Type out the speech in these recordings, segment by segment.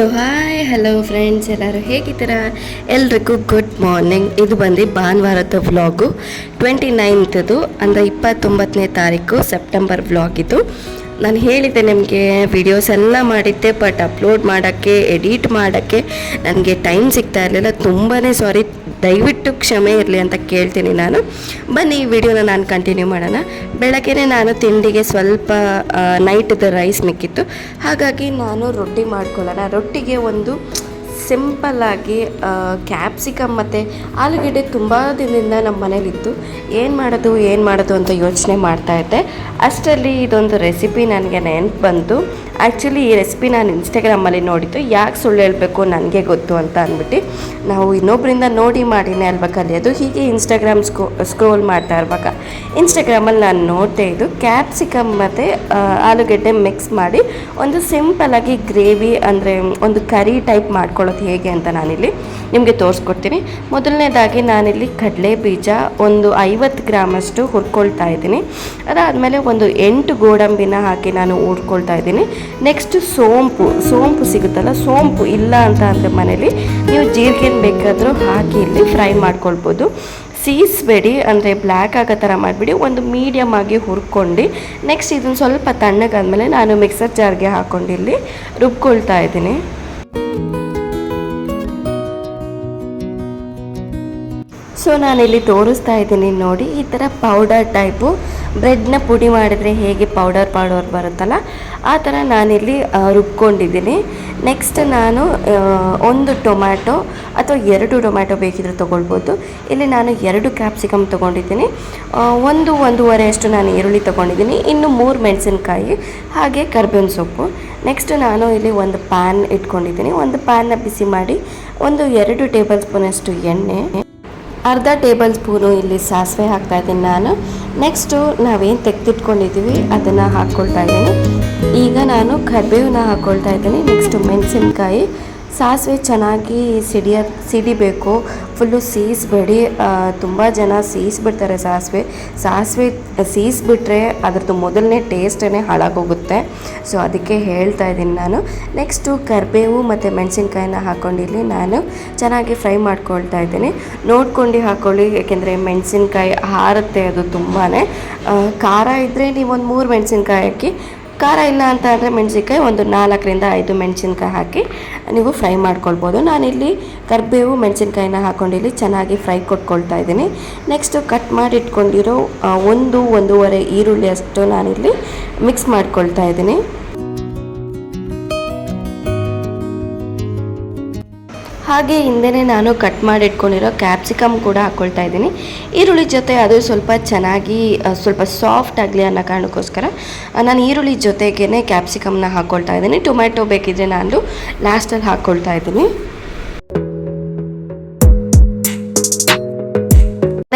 So hi hello friends ಎಲ್ಲರೂ ಹೇಗಿದ್ದೀರಾ? ಎಲ್ರಿಗೂ ಗುಡ್ ಮಾರ್ನಿಂಗ್ ಇದು ಬಂದು ಭಾನುವಾರದ ವ್ಲಾಗು ಟ್ವೆಂಟಿ ನೈನ್ತದು ಅಂದರೆ ಇಪ್ಪತ್ತೊಂಬತ್ತನೇ ತಾರೀಕು ಸೆಪ್ಟೆಂಬರ್ ವ್ಲಾಗ್ ಇದು. ನಾನು ಹೇಳಿದ್ದೆ ನಿಮಗೆ ವಿಡಿಯೋಸ್ ಎಲ್ಲ ಮಾಡಿದ್ದೆ ಬಟ್ ಅಪ್ಲೋಡ್ ಮಾಡೋಕ್ಕೆ ಎಡಿಟ್ ಮಾಡೋಕ್ಕೆ ನನಗೆ ಟೈಮ್ ಸಿಗ್ತಾ ಇರಲಿಲ್ಲ. ತುಂಬಾ ಸಾರಿ ದಯವಿಟ್ಟು ಕ್ಷಮೆ ಇರಲಿ ಅಂತ ಕೇಳ್ತೀನಿ ನಾನು. ಬನ್ನಿ, ಈ ವಿಡಿಯೋನ ನಾನು ಕಂಟಿನ್ಯೂ ಮಾಡೋಣ. ಬೆಳಗ್ಗೆ ನಾನು ತಿಂಡಿಗೆ ಸ್ವಲ್ಪ ನೈಟ್ದು ರೈಸ್ ಮಿಕ್ಕಿತ್ತು. ಹಾಗಾಗಿ ನಾನು ರೊಟ್ಟಿ ಮಾಡ್ಕೊಳ್ಳೋಣ. ರೊಟ್ಟಿಗೆ ಒಂದು ಸಿಂಪಲ್ಲಾಗಿ ಕ್ಯಾಪ್ಸಿಕಮ್ ಮತ್ತು ಆಲೂಗಡ್ಡೆ ತುಂಬ ದಿನದಿಂದ ನಮ್ಮ ಮನೇಲಿತ್ತು. ಏನು ಮಾಡೋದು ಏನು ಮಾಡೋದು ಅಂತ ಯೋಚನೆ ಮಾಡ್ತಾ ಇದ್ದೆ. ಅಷ್ಟರಲ್ಲಿ ಇದೊಂದು ರೆಸಿಪಿ ನನಗೆ ನೆನಪು ಬಂತು. ಆ್ಯಕ್ಚುಲಿ ಈ ರೆಸಿಪಿ ನಾನು ಇನ್ಸ್ಟಾಗ್ರಾಮಲ್ಲಿ ನೋಡಿದ್ದು. ಯಾಕೆ ಸುಳ್ಳು ಹೇಳಬೇಕು ನನಗೆ ಗೊತ್ತು ಅಂತ ಅಂದ್ಬಿಟ್ಟು. ನಾವು ಇನ್ನೊಬ್ಬರಿಂದ ನೋಡಿ ಮಾಡಿನೇ ಅಲ್ವಾ ಕಲಿಯೋದು. ಹೀಗೆ ಇನ್ಸ್ಟಾಗ್ರಾಮ್ ಸ್ಕೋ ಸ್ಕ್ರೋಲ್ ಮಾಡ್ತಾ ಇರುವಾಗ ಇನ್ಸ್ಟಾಗ್ರಾಮಲ್ಲಿ ನಾನು ನೋಡ್ತಾ ಇದ್ದು ಕ್ಯಾಪ್ಸಿಕಮ್ ಮತ್ತು ಆಲೂಗೆಡ್ಡೆ ಮಿಕ್ಸ್ ಮಾಡಿ ಒಂದು ಸಿಂಪಲಾಗಿ ಗ್ರೇವಿ ಅಂದರೆ ಒಂದು ಕರಿ ಟೈಪ್ ಮಾಡ್ಕೊಳ್ಳೋದು ಹೇಗೆ ಅಂತ ನಾನಿಲ್ಲಿ ನಿಮಗೆ ತೋರಿಸ್ಕೊಡ್ತೀನಿ. ಮೊದಲನೇದಾಗಿ ನಾನಿಲ್ಲಿ ಕಡಲೆ ಬೀಜ ಒಂದು ಐವತ್ತು ಗ್ರಾಮಷ್ಟು ಹುರ್ಕೊಳ್ತಾ ಇದ್ದೀನಿ. ಅದಾದಮೇಲೆ ಒಂದು ಎಂಟು ಗೋಡಂಬಿನ ಹಾಕಿ ನಾನು ಹುರ್ಕೊಳ್ತಾ ಇದ್ದೀನಿ. ನೆಕ್ಸ್ಟ್ ಸೋಂಪು ಸೋಂಪು ಸಿಗುತ್ತಲ್ಲ, ಸೋಂಪು ಇಲ್ಲ ಅಂತ ಅಂದರೆ ಮನೇಲಿ ನೀವು ಜೀರಿಗೆ ಬೇಕಾದರೂ ಹಾಕಿ ಇಲ್ಲಿ ಫ್ರೈ ಮಾಡ್ಕೊಳ್ಬೋದು. ಸೀಸ್ಬೇಡಿ ಅಂದರೆ ಬ್ಲ್ಯಾಕ್ ಆಗೋ ಥರ ಮಾಡಿಬಿಡಿ, ಒಂದು ಮೀಡಿಯಮ್ ಆಗಿ ಹುರ್ಕೊಂಡು ನೆಕ್ಸ್ಟ್ ಇದನ್ನು ಸ್ವಲ್ಪ ತಣ್ಣಗಾದ್ಮೇಲೆ ನಾನು ಮಿಕ್ಸರ್ ಜಾರ್ಗೆ ಹಾಕ್ಕೊಂಡು ಇಲ್ಲಿ ರುಬ್ಕೊಳ್ತಾ ಇದ್ದೀನಿ. ಸೊ ನಾನಿಲ್ಲಿ ತೋರಿಸ್ತಾ ಇದ್ದೀನಿ ನೋಡಿ, ಈ ಥರ ಪೌಡರ್ ಟೈಪು ಬ್ರೆಡ್ನ ಪುಡಿ ಮಾಡಿದರೆ ಹೇಗೆ ಪೌಡರ್ ಪೌಡರ್ ಬರುತ್ತಲ್ಲ, ಆ ಥರ ನಾನಿಲ್ಲಿ ರುಬ್ಕೊಂಡಿದ್ದೀನಿ. ನೆಕ್ಸ್ಟ್ ನಾನು ಒಂದು ಟೊಮ್ಯಾಟೊ ಅಥವಾ ಎರಡು ಟೊಮ್ಯಾಟೊ ಬೇಕಿದ್ರೆ ತೊಗೊಳ್ಬೋದು. ಇಲ್ಲಿ ನಾನು ಎರಡು ಕ್ಯಾಪ್ಸಿಕಮ್ ತೊಗೊಂಡಿದ್ದೀನಿ. ಒಂದು ಒಂದೂವರೆ ಅಷ್ಟು ನಾನು ಈರುಳ್ಳಿ ತೊಗೊಂಡಿದ್ದೀನಿ. ಇನ್ನು ಮೂರು ಮೆಣಸಿನ್ಕಾಯಿ, ಹಾಗೆ ಕರ್ಬೇವಿನ ಸೊಪ್ಪು. ನೆಕ್ಸ್ಟ್ ನಾನು ಇಲ್ಲಿ ಒಂದು ಪ್ಯಾನ್ ಇಟ್ಕೊಂಡಿದ್ದೀನಿ. ಒಂದು ಪ್ಯಾನ್ನ ಬಿಸಿ ಮಾಡಿ, ಒಂದು ಎರಡು ಟೇಬಲ್ ಸ್ಪೂನಷ್ಟು ಎಣ್ಣೆ. ಅರ್ಧ ಟೇಬಲ್ ಸ್ಪೂನು ಇಲ್ಲಿ ಸಾಸಿವೆ ಹಾಕ್ತಾ ಇದ್ದೀನಿ ನಾನು. ನೆಕ್ಸ್ಟು ನಾವೇನು ತೆಗೆದಿಟ್ಕೊಂಡಿದ್ದೀವಿ ಅದನ್ನು ಹಾಕ್ಕೊಳ್ತಾ ಇದ್ದೀನಿ. ಈಗ ನಾನು ಕರಿಬೇವನ್ನ ಹಾಕ್ಕೊಳ್ತಾ ಇದ್ದೀನಿ. ನೆಕ್ಸ್ಟು ಮೆಣಸಿನ್ಕಾಯಿ. ಸಾಸಿವೆ ಚೆನ್ನಾಗಿ ಸಿಡಿಯ ಸಿಡಿಬೇಕು. ಫುಲ್ಲು ಸೀಸ್ಬೇಡಿ. ತುಂಬ ಜನ ಸೀಸ್ಬಿಡ್ತಾರೆ ಸಾಸಿವೆ. ಸಾಸಿವೆ, ಸೀಸ್ಬಿಟ್ರೆ ಅದ್ರದ್ದು ಮೊದಲನೇ ಟೇಸ್ಟೇ ಹಾಳಾಗೋಗುತ್ತೆ. ಸೊ ಅದಕ್ಕೆ ಹೇಳ್ತಾ ಇದ್ದೀನಿ ನಾನು. ನೆಕ್ಸ್ಟು ಕರಿಬೇವು ಮತ್ತು ಮೆಣಸಿನ್ಕಾಯಿನ ಹಾಕ್ಕೊಂಡಿಲ್ಲಿ ನಾನು ಚೆನ್ನಾಗಿ ಫ್ರೈ ಮಾಡ್ಕೊಳ್ತಾ ಇದ್ದೀನಿ. ನೋಡ್ಕೊಂಡು ಹಾಕ್ಕೊಳ್ಳಿ ಏಕೆಂದರೆ ಮೆಣಸಿನ್ಕಾಯಿ ಹಾರುತ್ತೆ ಅದು ತುಂಬಾ ಖಾರ ಇದ್ದರೆ ನೀವು ಒಂದು ಮೂರು ಮೆಣಸಿನ್ಕಾಯಿ ಹಾಕಿ ಖಾರ ಇಲ್ಲ ಅಂತ ಅಂದರೆ ಮೆಣಸಿನ್ಕಾಯಿ ಒಂದು ನಾಲ್ಕರಿಂದ ಐದು ಮೆಣಸಿನ್ಕಾಯಿ ಹಾಕಿ ನೀವು ಫ್ರೈ ಮಾಡ್ಕೊಳ್ಬೋದು. ನಾನಿಲ್ಲಿ ಕರಿಬೇವು ಮೆಣಸಿನ್ಕಾಯಿನ ಹಾಕ್ಕೊಂಡು ಇಲ್ಲಿ ಚೆನ್ನಾಗಿ ಫ್ರೈ ಕೊಟ್ಕೊಳ್ತಾ ಇದ್ದೀನಿ. ನೆಕ್ಸ್ಟು ಕಟ್ ಮಾಡಿ ಇಟ್ಕೊಂಡಿರೋ ಒಂದು, ಒಂದೂವರೆ ಈರುಳ್ಳಿ ಅಷ್ಟು ನಾನಿಲ್ಲಿ ಮಿಕ್ಸ್ ಮಾಡ್ಕೊಳ್ತಾ ಇದ್ದೀನಿ. ಹಾಗೆ ಹಿಂದೆನೇ ನಾನು ಕಟ್ ಮಾಡಿ ಇಟ್ಕೊಂಡಿರೋ ಕ್ಯಾಪ್ಸಿಕಮ್ ಕೂಡ ಹಾಕ್ಕೊಳ್ತಾ ಇದ್ದೀನಿ. ಈರುಳ್ಳಿ ಜೊತೆ ಅದು ಸ್ವಲ್ಪ ಚೆನ್ನಾಗಿ ಸ್ವಲ್ಪ ಸಾಫ್ಟ್ ಆಗಲಿ ಅನ್ನೋ ಕಾರಣಕ್ಕೋಸ್ಕರ ನಾನು ಈರುಳ್ಳಿ ಜೊತೆಗೇ ಕ್ಯಾಪ್ಸಿಕಮ್ನ ಹಾಕ್ಕೊಳ್ತಾ ಇದ್ದೀನಿ. ಟೊಮ್ಯಾಟೊ ಬೇಕಿದ್ರೆ ನಾನು ಲಾಸ್ಟಲ್ಲಿ ಹಾಕ್ಕೊಳ್ತಾ ಇದ್ದೀನಿ.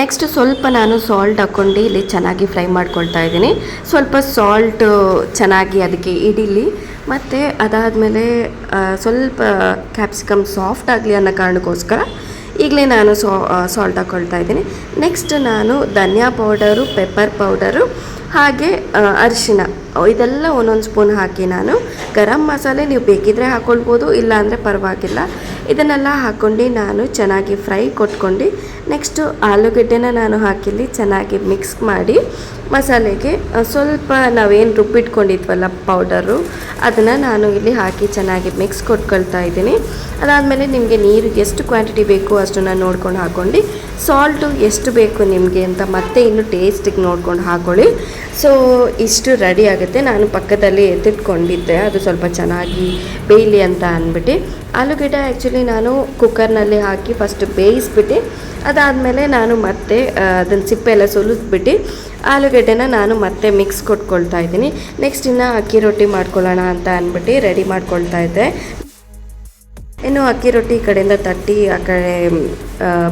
ನೆಕ್ಸ್ಟ್ ಸ್ವಲ್ಪ ನಾನು ಸಾಲ್ಟ್ ಹಾಕ್ಕೊಂಡು ಇಲ್ಲಿ ಚೆನ್ನಾಗಿ ಫ್ರೈ ಮಾಡ್ಕೊಳ್ತಾ ಇದ್ದೀನಿ. ಸ್ವಲ್ಪ ಸಾಲ್ಟು ಚೆನ್ನಾಗಿ ಅದಕ್ಕೆ ಇಡೀಲಿ ಮತ್ತು ಅದಾದಮೇಲೆ ಸ್ವಲ್ಪ ಕ್ಯಾಪ್ಸಿಕಮ್ ಸಾಫ್ಟ್ ಆಗಲಿ ಅನ್ನೋ ಕಾರಣಕ್ಕೋಸ್ಕರ ಈಗಲೇ ನಾನು ಸಾ ಸಾಲ್ಟ್ ಹಾಕ್ಕೊಳ್ತಾ ಇದ್ದೀನಿ. ನೆಕ್ಸ್ಟ್ ನಾನು ಧನಿಯಾ ಪೌಡರು ಪೆಪ್ಪರ್ ಪೌಡರು ಹಾಗೆ ಅರಿಶಿನ ಇದೆಲ್ಲ ಒಂದೊಂದು ಸ್ಪೂನ್ ಹಾಕಿ ನಾನು. ಗರಂ ಮಸಾಲೆ ನೀವು ಬೇಕಿದ್ರೆ ಹಾಕ್ಕೊಳ್ಬೋದು ಇಲ್ಲ ಅಂದರೆ ಪರವಾಗಿಲ್ಲ. ಇದನ್ನೆಲ್ಲ ಹಾಕ್ಕೊಂಡು ನಾನು ಚೆನ್ನಾಗಿ ಫ್ರೈ ಕೊಟ್ಕೊಂಡು ನೆಕ್ಸ್ಟು ಆಲೂಗಡ್ಡೆನ ನಾನು ಹಾಕಿಲ್ಲಿ ಚೆನ್ನಾಗಿ ಮಿಕ್ಸ್ ಮಾಡಿ ಮಸಾಲೆಗೆ. ಸ್ವಲ್ಪ ನಾವೇನು ರುಬ್ಬಿಟ್ಕೊಂಡಿದ್ವಲ್ಲ ಪೌಡರು ಅದನ್ನು ನಾನು ಇಲ್ಲಿ ಹಾಕಿ ಚೆನ್ನಾಗಿ ಮಿಕ್ಸ್ ಕೊಟ್ಕೊಳ್ತಾ ಇದ್ದೀನಿ. ಅದಾದಮೇಲೆ ನಿಮಗೆ ನೀರು ಎಷ್ಟು ಕ್ವಾಂಟಿಟಿ ಬೇಕು ಅಷ್ಟನ್ನು ನೋಡ್ಕೊಂಡು ಹಾಕ್ಕೊಂಡು ಸಾಲ್ಟು ಎಷ್ಟು ಬೇಕು ನಿಮಗೆ ಅಂತ ಮತ್ತೆ ಇನ್ನು ಟೇಸ್ಟಿಗೆ ನೋಡ್ಕೊಂಡು ಹಾಕ್ಕೊಳ್ಳಿ ಸೊ ಇಷ್ಟು ರೆಡಿ ಆಗುತ್ತೆ ನಾನು ಪಕ್ಕದಲ್ಲಿ ಎತ್ತಿಟ್ಕೊಂಡಿದ್ದೆ. ಅದು ಸ್ವಲ್ಪ ಚೆನ್ನಾಗಿ ಬೇಯಲಿ ಅಂತ ಅಂದ್ಬಿಟ್ಟು. ಆಲೂಗೆಡ್ಡೆ ಆ್ಯಕ್ಚುಲಿ ನಾನು ಕುಕ್ಕರ್ನಲ್ಲಿ ಹಾಕಿ ಫಸ್ಟ್ ಬೇಯಿಸ್ಬಿಟ್ಟು, ಅದಾದಮೇಲೆ ನಾನು ಮತ್ತೆ ಅದನ್ನು ಸಿಪ್ಪೆ ಎಲ್ಲ ಸುಲಿಸ್ಬಿಟ್ಟು ಆಲೂಗೆಡ್ಡೆನ ನಾನು ಮತ್ತೆ ಮಿಕ್ಸ್ ಕೊಟ್ಕೊಳ್ತಾ ಇದ್ದೀನಿ. ನೆಕ್ಸ್ಟ್ ಇನ್ನು ಅಕ್ಕಿ ರೊಟ್ಟಿ ಮಾಡ್ಕೊಳ್ಳೋಣ ಅಂತ ಅಂದ್ಬಿಟ್ಟು ರೆಡಿ ಮಾಡ್ಕೊಳ್ತಾ ಇದ್ದೆ. ಇನ್ನು ಅಕ್ಕಿ ರೊಟ್ಟಿ ಈ ಕಡೆಯಿಂದ ತಟ್ಟಿ, ಆ ಕಡೆ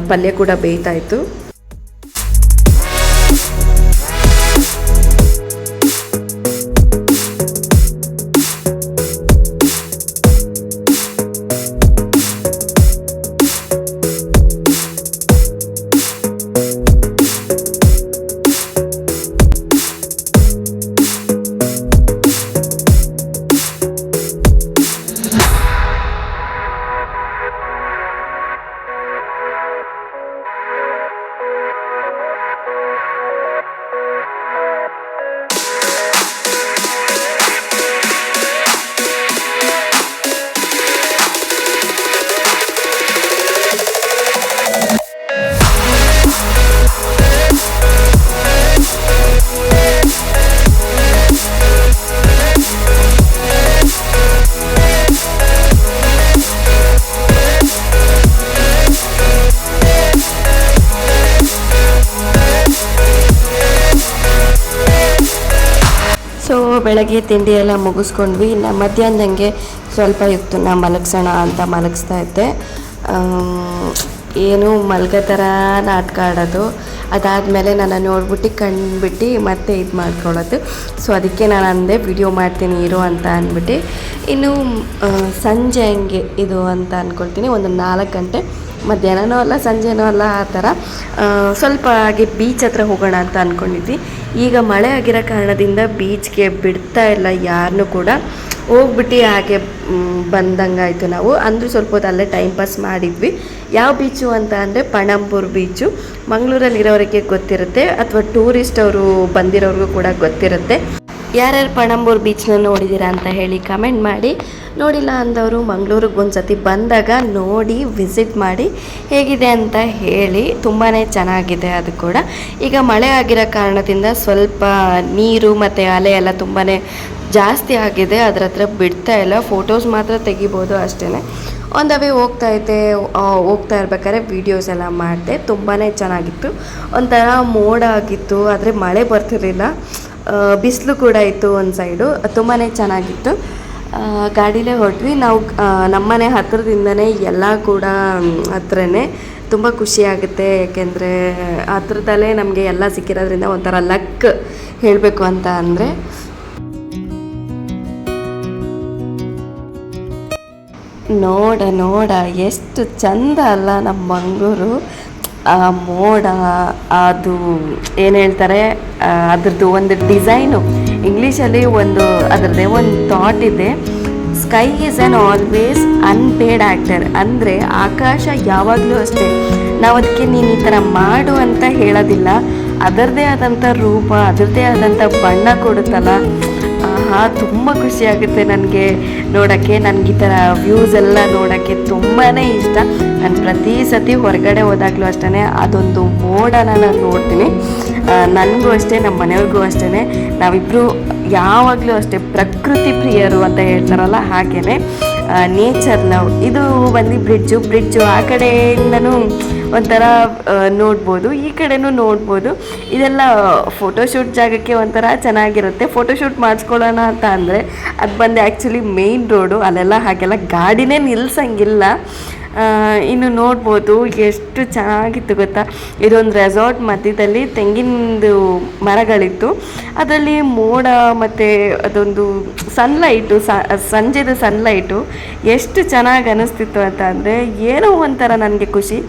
ಪಲ್ಯ ಕೂಡ ಬೇಯ್ತಾ ಇತ್ತು ಬೆಳಗ್ಗೆ ತಿಂಡಿ ಎಲ್ಲ ಮುಗಿಸ್ಕೊಂಡ್ವಿ. ಇನ್ನು ಮಧ್ಯಾಹ್ನದಂಗೆ ಸ್ವಲ್ಪ ಇತ್ತು. ನಾ ಮಲಗಿಸೋಣ ಅಂತ ಮಲಗಿಸ್ತಾ ಇದ್ದೆ. ಏನು ಮಲ್ಗೋ ಥರ ನಾಟಕ ಆಡೋದು. ಅದಾದಮೇಲೆ ನನ್ನ ನೋಡ್ಬಿಟ್ಟು ಕಣ್ಬಿಟ್ಟು ಮತ್ತೆ ಇದು ಮಾಡ್ಕೊಳ್ಳೋದು. ಸೊ ಅದಕ್ಕೆ ನಾನು ಅಂದೆ, ವಿಡಿಯೋ ಮಾಡ್ತೀನಿ, ಇರು ಅಂತ ಅಂದ್ಬಿಟ್ಟು. ಇನ್ನು ಸಂಜೆ ಹಂಗೆ ಇದು ಅಂತ ಅಂದ್ಕೊಳ್ತೀನಿ ಒಂದು ನಾಲ್ಕು ಗಂಟೆ ಮಧ್ಯಾಹ್ನನೂ ಅಲ್ಲ, ಸಂಜೆನೂ ಅಲ್ಲ, ಆ ಥರ. ಸ್ವಲ್ಪ ಹಾಗೆ ಬೀಚ್ ಹತ್ರ ಹೋಗೋಣ ಅಂತ ಅಂದ್ಕೊಂಡಿದ್ವಿ ಈಗ ಮಳೆ ಆಗಿರೋ ಕಾರಣದಿಂದ ಬೀಚ್ಗೆ ಬಿಡ್ತಾ ಇಲ್ಲ ಯಾರನ್ನೂ ಕೂಡ. ಹೋಗ್ಬಿಟ್ಟು ಹಾಗೆ ಬಂದಂಗಾಯಿತು ನಾವು. ಅಂದರೂ ಸ್ವಲ್ಪ ಹೊತ್ತು ಅಲ್ಲೇ ಟೈಮ್ ಪಾಸ್ ಮಾಡಿದ್ವಿ. ಯಾವ ಬೀಚು ಅಂತ ಅಂದರೆ ಪಣಂಬೂರ್ ಬೀಚು ಮಂಗಳೂರಲ್ಲಿರೋರಿಗೆ ಗೊತ್ತಿರುತ್ತೆ, ಅಥವಾ ಟೂರಿಸ್ಟ್ ಅವರು ಬಂದಿರೋರಿಗೂ ಕೂಡ ಗೊತ್ತಿರುತ್ತೆ. ಯಾರ್ಯಾರು ಪಣಂಬೂರ್ ಬೀಚ್ನ ನೋಡಿದ್ದೀರಾ ಅಂತ ಹೇಳಿ ಕಮೆಂಟ್ ಮಾಡಿ. ನೋಡಿಲ್ಲ ಅಂದವರು ಮಂಗಳೂರಿಗೆ ಒಂದು ಸತಿ ಬಂದಾಗ ನೋಡಿ ವಿಸಿಟ್ ಮಾಡಿ ಹೇಗಿದೆ ಅಂತ ಹೇಳಿ. ತುಂಬಾ ಚೆನ್ನಾಗಿದೆ ಅದು ಕೂಡ. ಈಗ ಮಳೆ ಆಗಿರೋ ಕಾರಣದಿಂದ ಸ್ವಲ್ಪ ನೀರು ಮತ್ತು ಅಲೆ ಎಲ್ಲ ತುಂಬಾ ಜಾಸ್ತಿ ಆಗಿದೆ. ಅದ್ರ ಹತ್ರ ಬಿಡ್ತಾ ಇಲ್ಲ. ಫೋಟೋಸ್ ಮಾತ್ರ ತೆಗಿಬೋದು ಅಷ್ಟೇ ಒಂದು ದ ವೇ ಹೋಗ್ತಾ ಐತೆ ಹೋಗ್ತಾ ಇರ್ಬೇಕಾದ್ರೆ ವೀಡಿಯೋಸ್ ಎಲ್ಲ ಮಾಡಿದೆ. ತುಂಬಾ ಚೆನ್ನಾಗಿತ್ತು. ಒಂಥರ ಮೋಡ ಆಗಿತ್ತು, ಆದರೆ ಮಳೆ ಬರ್ತಿರ್ಲಿಲ್ಲ. ಬಿಸಿಲು ಕೂಡ ಇತ್ತು ಒಂದು ಸೈಡು ತುಂಬಾ ಚೆನ್ನಾಗಿತ್ತು. ಗಾಡಿಲೇ ಹೊರಟ್ವಿ. ನಾವು ನಮ್ಮನೆ ಹತ್ತಿರದಿಂದನೇ ಎಲ್ಲ ಕೂಡ ಹತ್ರನೇ ತುಂಬ ಖುಷಿಯಾಗುತ್ತೆ ಯಾಕೆಂದರೆ, ಹತ್ರದಲ್ಲೇ ನಮಗೆ ಎಲ್ಲ ಸಿಕ್ಕಿರೋದ್ರಿಂದ ಒಂಥರ ಲಕ್ ಹೇಳಬೇಕು ಅಂತ ಅಂದರೆ. ನೋಡ ನೋಡ, ಎಷ್ಟು ಚಂದ ಅಲ್ಲ ನಮ್ಮ ಮಂಗಳೂರು. ಆ ಮೋಡ, ಅದು ಏನು ಹೇಳ್ತಾರೆ ಅದರದ್ದು ಒಂದು ಡಿಸೈನು. ಇಂಗ್ಲೀಷಲ್ಲಿ ಒಂದು, ಅದರದ್ದೇ ಒಂದು ಥಾಟ್ ಇದೆ. Sky is an always unpaid actor ಅಂದರೆ ಆಕಾಶ ಯಾವಾಗಲೂ ಅಷ್ಟೇ. ನಾವು ಅದಕ್ಕೆ ನೀನು ಈ ಥರ ಮಾಡು ಅಂತ ಹೇಳೋದಿಲ್ಲ. ಅದರದ್ದೇ ಆದಂಥ ರೂಪ, ಅದರದ್ದೇ ಆದಂಥ ಬಣ್ಣ ಕೊಡುತ್ತಲ್ಲ. ತುಂಬ ಖುಷಿ ಆಗುತ್ತೆ ನನಗೆ ನೋಡೋಕ್ಕೆ. ನನಗೆ ಈ ಥರ ವ್ಯೂಸ್ ಎಲ್ಲ ನೋಡೋಕ್ಕೆ ತುಂಬಾ ಇಷ್ಟ. ನಾನು ಪ್ರತಿ ಸತಿ ಹೊರಗಡೆ ಹೋದಾಗಲೂ ಅಷ್ಟೇ ಅದೊಂದು ಮೋಡನ ನಾನು ನೋಡ್ತೀನಿ. ನನಗೂ ಅಷ್ಟೇ ನಮ್ಮ ಮನೆಯವ್ರಿಗೂ ಅಷ್ಟೇ ನಾವಿಬ್ಬರು ಯಾವಾಗಲೂ ಅಷ್ಟೇ ಪ್ರಕೃತಿ ಪ್ರಿಯರು ಅಂತ ಹೇಳ್ತಾರಲ್ಲ ಹಾಗೆಯೇ ನೇಚರ್ ಲವ್ ಇದು ಬಂದು ಬ್ರಿಡ್ಜು ಬ್ರಿಡ್ಜು ಆ ಕಡೆಯಿಂದನೂ ಒಂಥರ ನೋಡ್ಬೋದು. ಈ ಕಡೆನೂ ನೋಡ್ಬೋದು. ಇದೆಲ್ಲ ಫೋಟೋಶೂಟ್ ಜಾಗಕ್ಕೆ ಒಂಥರ ಚೆನ್ನಾಗಿರುತ್ತೆ. ಫೋಟೋಶೂಟ್ ಮಾಡಿಸ್ಕೊಳ್ಳೋಣ ಅಂತ ಅಂದರೆ, ಅದು ಬಂದು ಆ್ಯಕ್ಚುಲಿ ಮೇಯ್ನ್ ರೋಡು ಅಲ್ಲೆಲ್ಲ ಹಾಗೆಲ್ಲ ಗಾಡಿನೇ ನಿಲ್ಸಂಗಿಲ್ಲ. ಇನ್ನು ನೋಡ್ಬೋದು ಎಷ್ಟು ಚೆನ್ನಾಗಿತ್ತು ಗೊತ್ತಾ? ಇದೊಂದು ರೆಸಾರ್ಟ್ ಮಧ್ಯದಲ್ಲಿ ತೆಂಗಿನದು ಮರಗಳಿತ್ತು. ಅದರಲ್ಲಿ ಮೋಡ ಮತ್ತು ಅದೊಂದು ಸನ್ಲೈಟು ಸಂಜೆದು ಸನ್ಲೈಟು ಎಷ್ಟು ಚೆನ್ನಾಗಿ ಅನ್ನಿಸ್ತಿತ್ತು ಅಂತ ಅಂದರೆ ಏನೋ ಒಂಥರ ನನಗೆ ಖುಷಿ.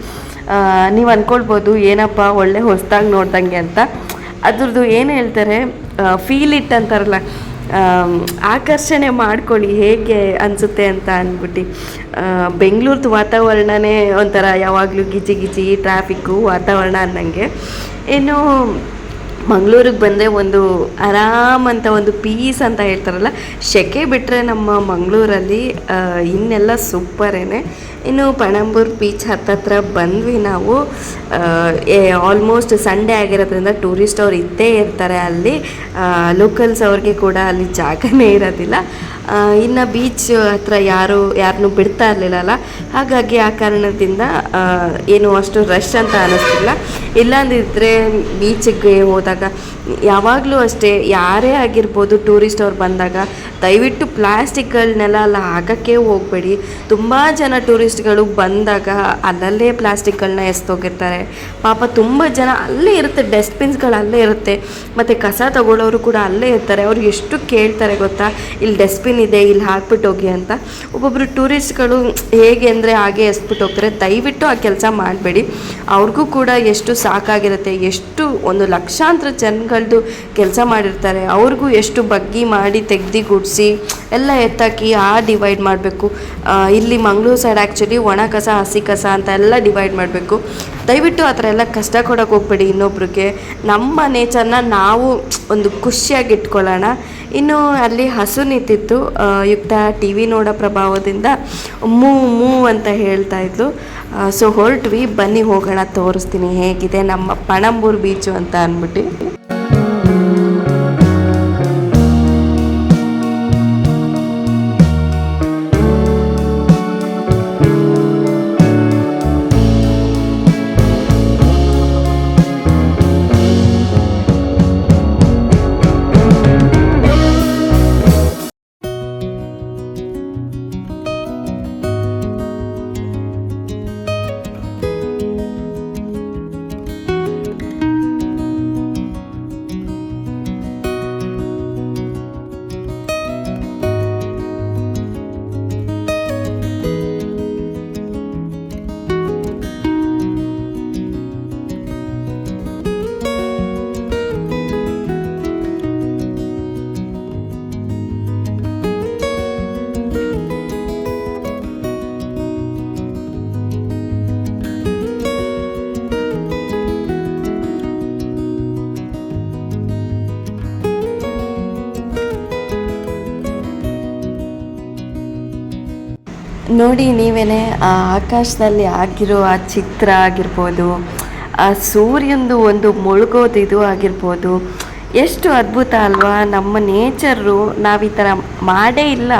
ನೀವು ಅಂದ್ಕೊಳ್ಬೋದು ಏನಪ್ಪ ಒಳ್ಳೆ ಹೊಸ್ದಾಗಿ ನೋಡ್ದಂಗೆ ಅಂತ. ಅದ್ರದ್ದು ಏನು ಹೇಳ್ತಾರೆ ಫೀಲ್ ಇಟ್ ಅಂತಾರಲ್ಲ ಆಕರ್ಷಣೆ ಮಾಡ್ಕೊಳ್ಳಿ, ಹೇಗೆ ಅನಿಸುತ್ತೆ ಅಂತ ಅಂದ್ಬಿಟ್ಟು. ಬೆಂಗಳೂರ್ದು ವಾತಾವರಣನೇ ಒಂಥರ ಯಾವಾಗಲೂ ಗಿಜಿ ಗಿಜಿ ಟ್ರಾಫಿಕ್ಕು ವಾತಾವರಣ ಅನ್ನಂಗೆ. ಇನ್ನು ಮಂಗಳೂರಿಗೆ ಬಂದರೆ ಒಂದು ಆರಾಮ್ ಅಂತ ಒಂದು ಪೀಸ್ ಅಂತ ಹೇಳ್ತಾರಲ್ಲ ಸೆಕೆ ಬಿಟ್ಟರೆ ನಮ್ಮ ಮಂಗಳೂರಲ್ಲಿ ಇನ್ನೆಲ್ಲ ಸೂಪರೇನೆ ಇನ್ನು ಪಣಂಬೂರ್ ಬೀಚ್ ಹತ್ತತ್ರ ಬಂದ್ವಿ ನಾವು. ಆಲ್ಮೋಸ್ಟ್ ಸಂಡೇ ಆಗಿರೋದ್ರಿಂದ ಟೂರಿಸ್ಟ್ ಅವ್ರು ಇದ್ದೇ ಇರ್ತಾರೆ ಅಲ್ಲಿ. ಲೋಕಲ್ಸ್ ಅವ್ರಿಗೆ ಕೂಡ ಅಲ್ಲಿ ಜಾಗನೇ ಇರೋದಿಲ್ಲ. ಇನ್ನು ಬೀಚ್ ಹತ್ರ ಯಾರು ಯಾರನ್ನೂ ಬಿಡ್ತಾ ಇರಲಿಲ್ಲಲ್ಲ. ಹಾಗಾಗಿ ಆ ಕಾರಣದಿಂದ ಏನು ಅಷ್ಟು ರಶ್ ಅಂತ ಅನ್ನಿಸ್ತಿಲ್ಲ ಇಲ್ಲಾಂದಿದ್ರೆ ಬೀಚಿಗೆ ಹೋದಾಗ ಯಾವಾಗಲೂ ಅಷ್ಟೇ ಯಾರೇ ಆಗಿರ್ಬೋದು ಟೂರಿಸ್ಟ್ ಅವ್ರು ಬಂದಾಗ ದಯವಿಟ್ಟು ಪ್ಲಾಸ್ಟಿಕ್ಗಳನ್ನೆಲ್ಲ ಅಲ್ಲಿ ಹಾಕೋಕ್ಕೆ ಹೋಗಬೇಡಿ. ತುಂಬ ಜನ ಟೂರಿಸ್ಟ್ಗಳು ಬಂದಾಗ ಅಲ್ಲಲ್ಲೇ ಪ್ಲಾಸ್ಟಿಕ್ಗಳನ್ನ ಎಸ್ತೋಗಿರ್ತಾರೆ ಪಾಪ ತುಂಬ ಜನ ಅಲ್ಲೇ ಇರುತ್ತೆ ಡಸ್ಟ್ಬಿನ್ಸ್ಗಳು ಅಲ್ಲೇ ಇರುತ್ತೆ. ಮತ್ತು ಕಸ ತಗೊಳ್ಳೋರು ಕೂಡ ಅಲ್ಲೇ ಇರ್ತಾರೆ. ಅವ್ರು ಎಷ್ಟು ಕೇಳ್ತಾರೆ ಗೊತ್ತಾ? ಇಲ್ಲಿ ಡಸ್ಟ್ಬಿನ್ ಇದೆ, ಇಲ್ಲಿ ಹಾಕ್ಬಿಟ್ಟು ಹೋಗಿ ಅಂತ. ಒಬ್ಬೊಬ್ಬರು ಟೂರಿಸ್ಟ್ಗಳು ಹೇಗೆ ಅಂದರೆ ಹಾಗೆ ಎಸ್ಬಿಟ್ಟು ಹೋಗ್ತಾರೆ. ದಯವಿಟ್ಟು ಆ ಕೆಲಸ ಮಾಡಬೇಡಿ. ಅವ್ರಿಗೂ ಕೂಡ ಎಷ್ಟು ಸಾಕಾಗಿರುತ್ತೆ, ಎಷ್ಟು ಒಂದು ಲಕ್ಷಾಂತರ ಜನಗಳದ್ದು ಕೆಲಸ ಮಾಡಿರ್ತಾರೆ. ಅವ್ರಿಗೂ ಎಷ್ಟು ಬಗ್ಗಿ ಮಾಡಿ ತೆಗ್ದು ಗುಡಿಸಿ ಎಲ್ಲ ಎತ್ತಾಕಿ ಆ ಡಿವೈಡ್ ಮಾಡಬೇಕು. ಇಲ್ಲಿ ಮಂಗಳೂರು ಸೈಡ್ ಆ್ಯಕ್ಚುಲಿ ಒಣ ಕಸ, ಹಸಿ ಕಸ ಅಂತ ಎಲ್ಲ ಡಿವೈಡ್ ಮಾಡಬೇಕು. ದಯವಿಟ್ಟು ಆ ಥರ ಎಲ್ಲ ಕಷ್ಟ ಕೊಡೋಕೆ ಹೋಗ್ಬೇಡಿ ಇನ್ನೊಬ್ರಿಗೆ. ನಮ್ಮ ನೇಚರ್ನ ನಾವು ಒಂದು ಖುಷಿಯಾಗಿ ಇಟ್ಕೊಳ್ಳೋಣ. ಇನ್ನು ಅಲ್ಲಿ ಹಸು ನಿಂತಿತ್ತು. ಯುಕ್ತ ಟಿ ವಿ ನೋಡೋ ಪ್ರಭಾವದಿಂದ ಮೂ ಮೂ ಅಂತ ಹೇಳ್ತಾ ಇದ್ಲು. ಸೊ ಹೊರಟ್ವಿ, ಬನ್ನಿ ಹೋಗೋಣ, ತೋರಿಸ್ತೀನಿ ಹೇಗಿದೆ ನಮ್ಮ ಪಣಂಬೂರು ಬೀಚು ಅಂತ ಅಂದ್ಬಿಟ್ಟು. ನೋಡಿ ನೀವೇನೆ, ಆ ಆಕಾಶದಲ್ಲಿ ಆಗಿರೋ ಆ ಚಿತ್ರ ಆಗಿರ್ಬೋದು, ಆ ಸೂರ್ಯಂದು ಒಂದು ಮುಳುಗೋದು ಇದು ಆಗಿರ್ಬೋದು, ಎಷ್ಟು ಅದ್ಭುತ ಅಲ್ವಾ? ನಮ್ಮ ನೇಚರು ನಾವು ಈ ಥರ ಮಾಡೇ ಇಲ್ಲ.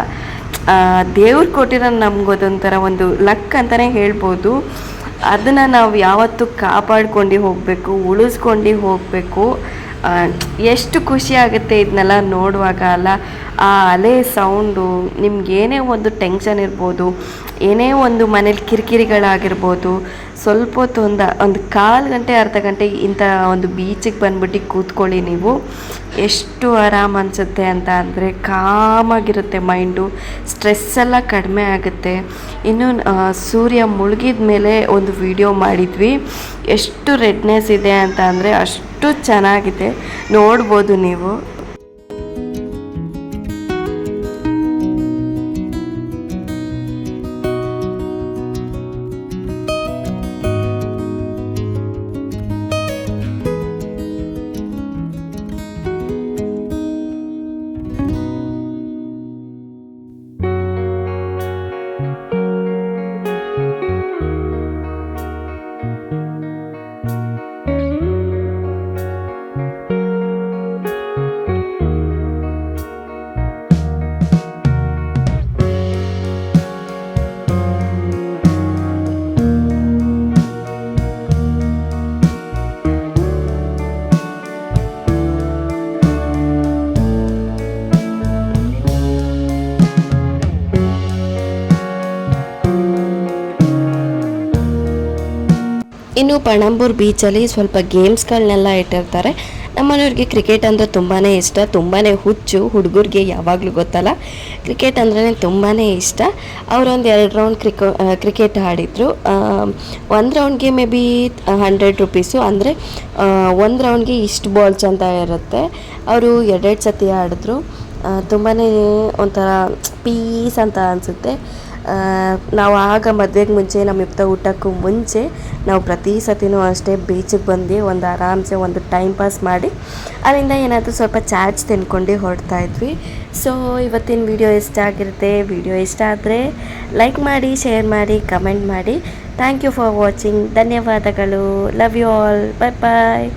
ದೇವ್ರು ಕೊಟ್ಟಿರೋ ನಮ್ಗೊಂದೊಂಥರ ಒಂದು ಲಕ್ ಅಂತಲೇ ಹೇಳ್ಬೋದು. ಅದನ್ನು ನಾವು ಯಾವತ್ತೂ ಕಾಪಾಡ್ಕೊಂಡು ಹೋಗಬೇಕು, ಉಳಿಸ್ಕೊಂಡು ಹೋಗಬೇಕು. ಎಷ್ಟು ಖುಷಿ ಆಗುತ್ತೆ ಇದನ್ನೆಲ್ಲ ನೋಡುವಾಗ, ಅಲ್ಲ? ಆ ಅಲೆ ಸೌಂಡು ನಿಮಗೇನೇ ಒಂದು ಟೆನ್ಷನ್ ಇರ್ಬೋದು, ಏನೇ ಒಂದು ಮನೇಲಿ ಕಿರಿಕಿರಿಗಳಾಗಿರ್ಬೋದು, ಸ್ವಲ್ಪ ಹೊತ್ತು ಒಂದು ಒಂದು ಕಾಲು ಗಂಟೆ, ಅರ್ಧ ಗಂಟೆ ಇಂಥ ಒಂದು ಬೀಚಿಗೆ ಬಂದ್ಬಿಟ್ಟು ಕೂತ್ಕೊಳ್ಳಿ ನೀವು. ಎಷ್ಟು ಆರಾಮ್ ಅನಿಸುತ್ತೆ ಅಂತ ಅಂದರೆ ಕಾಮಾಗಿರುತ್ತೆ ಮೈಂಡು ಸ್ಟ್ರೆಸ್ ಎಲ್ಲ ಕಡಿಮೆ ಆಗುತ್ತೆ. ಇನ್ನು ಸೂರ್ಯ ಮುಳುಗಿದ ಮೇಲೆ ಒಂದು ವಿಡಿಯೋ ಮಾಡಿದ್ವಿ. ಎಷ್ಟು ರೆಡ್ನೆಸ್ ಇದೆ ಅಂತ ಅಂದರೆ ಅಷ್ಟು ಚೆನ್ನಾಗಿದೆ. ನೋಡ್ಬೋದು ನೀವು. ಇನ್ನು ಪಣಂಬೂರ್ ಬೀಚಲ್ಲಿ ಸ್ವಲ್ಪ ಗೇಮ್ಸ್ಗಳನ್ನೆಲ್ಲ ಇಟ್ಟಿರ್ತಾರೆ. ನಮ್ಮನೆಯವ್ರಿಗೆ ಕ್ರಿಕೆಟ್ ಅಂದರೆ ತುಂಬಾ ಇಷ್ಟ. ತುಂಬಾ ಹುಚ್ಚು, ಹುಡುಗರಿಗೆ ಯಾವಾಗಲೂ ಗೊತ್ತಲ್ಲ. ಕ್ರಿಕೆಟ್ ಅಂದ್ರೆ ತುಂಬಾ ಇಷ್ಟ. ಅವರೊಂದು ಎರಡು ರೌಂಡ್ ಕ್ರಿಕೋ ಕ್ರಿಕೆಟ್ ಆಡಿದರು. ಒಂದು ರೌಂಡ್ಗೆ ಮೇ ಬಿ ಹಂಡ್ರೆಡ್ ರುಪೀಸು ಅಂದರೆ ಒಂದು ರೌಂಡ್ಗೆ ಇಷ್ಟು ಬಾಲ್ಸ್ ಅಂತ ಇರುತ್ತೆ. ಅವರು ಎರಡೆರಡು ಸತಿ ಆಡಿದ್ರು. ತುಂಬಾ ಒಂಥರ ಪೀಸ್ ಅಂತ ಅನಿಸುತ್ತೆ. ನಾವು ಆಗ ಮದುವೆಗೆ ಮುಂಚೆ ನಮ್ಮ ಇಪ್ತ ಊಟಕ್ಕೂ ಮುಂಚೆ ನಾವು ಪ್ರತಿ ಸತಿನೂ ಅಷ್ಟೇ ಬೀಚಿಗೆ ಬಂದು ಒಂದು ಆರಾಮ್ಸೆ ಒಂದು ಟೈಮ್ ಪಾಸ್ ಮಾಡಿ ಅಲ್ಲಿಂದ ಏನಾದರೂ ಸ್ವಲ್ಪ ಚಾರ್ಜ್ ತಿನ್ಕೊಂಡು ಹೊರಡ್ತಾ ಇದ್ವಿ. ಸೊ ಇವತ್ತಿನ ವಿಡಿಯೋ ಇಷ್ಟ ಆಗಿರುತ್ತೆ. ವಿಡಿಯೋ ಇಷ್ಟ ಆದರೆ ಲೈಕ್ ಮಾಡಿ ಶೇರ್ ಮಾಡಿ ಕಮೆಂಟ್ ಮಾಡಿ. ಥ್ಯಾಂಕ್ ಯು ಫಾರ್ ವಾಚಿಂಗ್ ಧನ್ಯವಾದಗಳು. Love you all bye bye